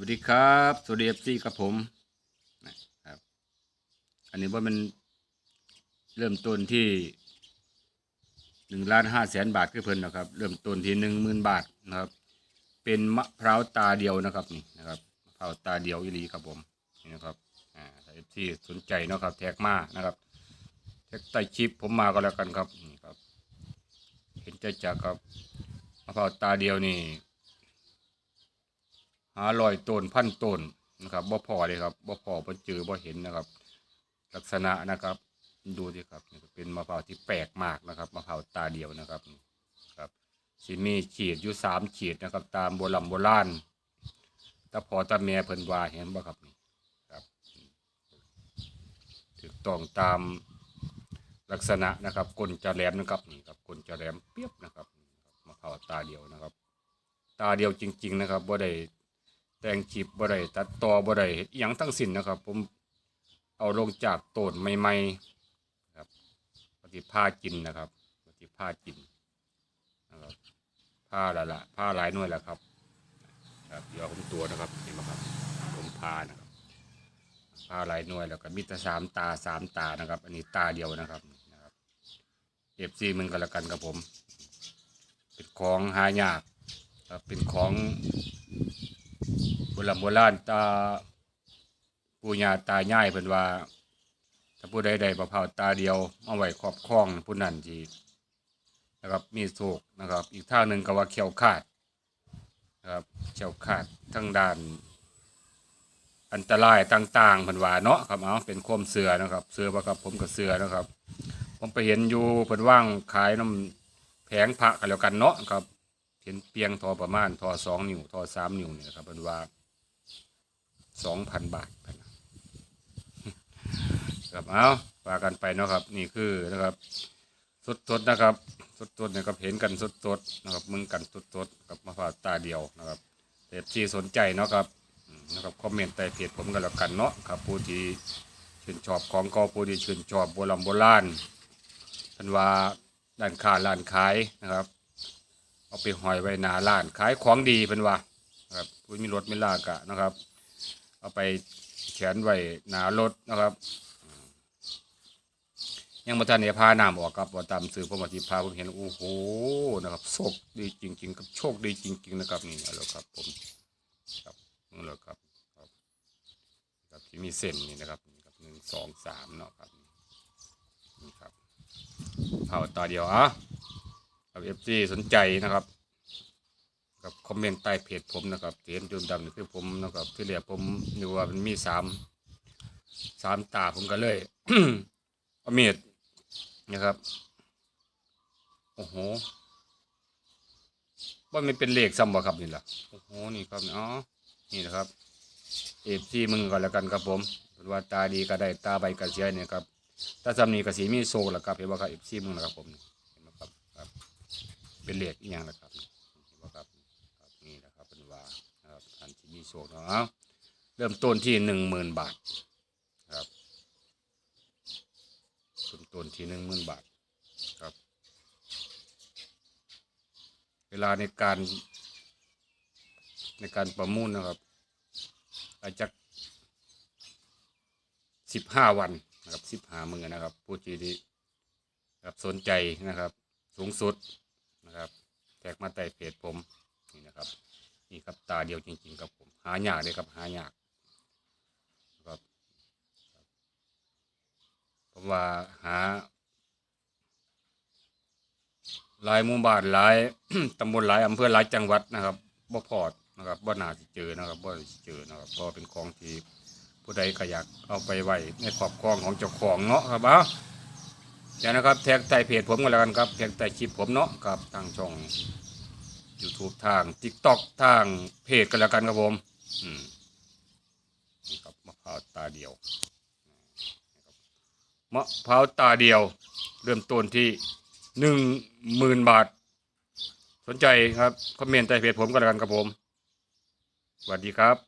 วัสดีครับ สวัสดีเอฟซีกับผมนะครับ อันนี้ว่ามันเริ่มต้นที่หนึ่งล้านห้าแสนบาทคือเพิ่นนะครับ เริ่มต้นที่หนึ่งหมื่นบาทนะครับ เป็นมะพร้าวตาเดียวนะครับนี่นะครับมะพร้าวตาเดียวอีหลีครับผมนี่นะครับอ่าเอฟซีสนใจเนาะครับ แท็กมานะครับ แท็กใต้คลิปผมมาก็แล้วกันครับนี่ครับ เห็นจจากครับมะพร้าวตาเดียวนี่ หาลอยต้นพันต้นนะครับบ่พอเลยครับบ่พอบ่เจอบ่เห็นนะครับ ลักษณะนะครับ ดูสิครับเป็นมะพร้าวที่แปลกมากนะครับมะพร้าวตาเดียวนะครับครับสิมีขีดอยู่สามขีดนะครับ ตามโบราณโบราณตาพอตาแม่เพิ่นว่าเห็นบ่ครับนี่ครับถูกต้องตามลักษณะนะครับก้นจะแหลมนะครับนี่ครับก้นจะแหลมเปียบนะครับมะพร้าวตาเดียวนะครับ ตาเดียวจริง ๆ นะครับบ่ได้ แต่งจีบบ่ได้ตัดต่อบ่ได้อิหยังทั้งสิ้นนะครับ ผมเอาลงจากต้นใหม่ๆครับปฏิผ้ากินนะครับปฏิผ้ากินนะครับผ้าละละผ้าหลายหน่วยแล้วครับ ครับเดี๋ยวผมตัวนะครับเห็นไหมครับผมผ้านะครับผ้าหลายหน่วยแล้วก็มีต่สามตาสามตานะครับ อันนี้ตาเดียวนะครับนะครับเอฟซีมันก็แล้วกันครับผม เป็นของหายากครับเป็นของ บราณโบราณตาปู่ย่าตายายเพิ่นว่า ถ้าผู้ใดได้มะพร้าวตาเดียวมาไว้ครอบครองผู้นั้นทีนะครับ มีโศกนะครับ อีกทางหนึ่งก็ว่าเขียวขาดนะครับเขียวขาดทั้งด้าน อันตรายต่างๆเพิ่นว่าเนาะครับเอาเป็นความเสือนะครับ เสือบ่ครับผมก็เสือนะครับ ผมไปเห็นอยู่เพิ่นว่างขายน้ำแผงพระกันแล้วกันเนาะครับ เห็นเปียงทอประมาณทอสองนิ้วทอสามนิ้วเนี่ยนะครับเป็นว่า สองพันบาทนะครับเอาว่ากันไปเนาะครับ นี่คือนะครับ สดสดนะครับ สดสดนะครับเห็นกันสดสดนะครับมึงกันสดสดกับมะพร้าวตาเดียวนะครับเพจที่สนใจเนาะครับนะครับคอมเมนต์ใต้เพจผมกันแล้วกันเนาะครับผู้ที่ชื่นชอบของก็ผู้ที่ชื่นชอบโบราณโบราณเป็นว่าด้านค้าร้านขายนะครับ เอาไปหอยไว้หนาร้านขายของดีเป็นว่าครับผู้มีรถมีลากะนะครับ เอาไปแขวนไว้หนารถนะครับ ยังมาทันเนี่ยพาน้ำออกครับว่าตามสื่อผมอธิพาผมเห็นโอ้โหนะครับโชคดีจริงๆกับโชคดีจริง ๆ นะครับนี่เอาแล้วครับ ผมครับนี่แหละครับครับครับที่มีเส้นนี่นะครับครับหนึ่งสองสามเนาะครับนี่ครับเผาตาเดียวอะครับเอฟซีสนใจนะครับ กับคอมเมนต์ใต้เพจผมนะครับที่เห็นจุดดำนี่คือผมนะครับ ที่เรียกผมนึกว่ามันมีสามสามตาผมก็เลยเอามีดนะครับ โอ้โหว่ามันเป็นเลขซ้ำบ่ครับนี่ล่ะโอ้โหนี่ครับอ๋อนี่นะครับเอฟซีมึงก็แล้วกันครับผมว่าตาดีก็ได้ตาใบก็เสียเนี่ยครับถ้าซ้ำนี่ก็สีมีโซแล้วครับเห็นว่าครับเอฟซีมึงนะครับผมเห็นไหมครับครับ เป็นเหล็กอีกอย่างนะครับ โชคเนาะเอาเริ่มต้นที่หนึ่งหมื่นบาทครับเริ่มต้นที่หนึ่งหมื่นบาทครับ เวลาในการในการประมูลนะครับ อาจจะสิบห้าวันนะครับสิบห้ามือนะครับ ผู้ที่ที่ครับสนใจนะครับ สูงสุดนะครับแท็กมาใต้เพจผมนี่นะครับ นี่ครับตาเดียวจริง ๆ ครับผม หายากเลยครับ หายากครับผมว่าหาหลายหมู่บ้านหลายตำบลหลายอำเภอหลายจังหวัดนะครับบ่พอดนะครับบ่น่าสิเจอนะครับบ่สิเจอนะครับเพราะว่เป็นของที่ผู้ใดก็อยากเอาไปไว้ในครอบครองของเจ้าของเนาะครับเอาอย่างนะครับแท็กใต้เพจผมก็แล้วกันครับแท็กใต้คลิปผมเนาะครับทางช่อง YouTube ทาง TikTok ทางเพจก็แล้วกันครับผมอืมนี่ครับมะพร้าวตาเดียวมะพร้าวตาเดียว เริ่มต้นที่หนึ่งหมื่นบาท สนใจครับคอมเมนต์ใต้เพจผมก็แล้วกันครับผมสวัสดีครับ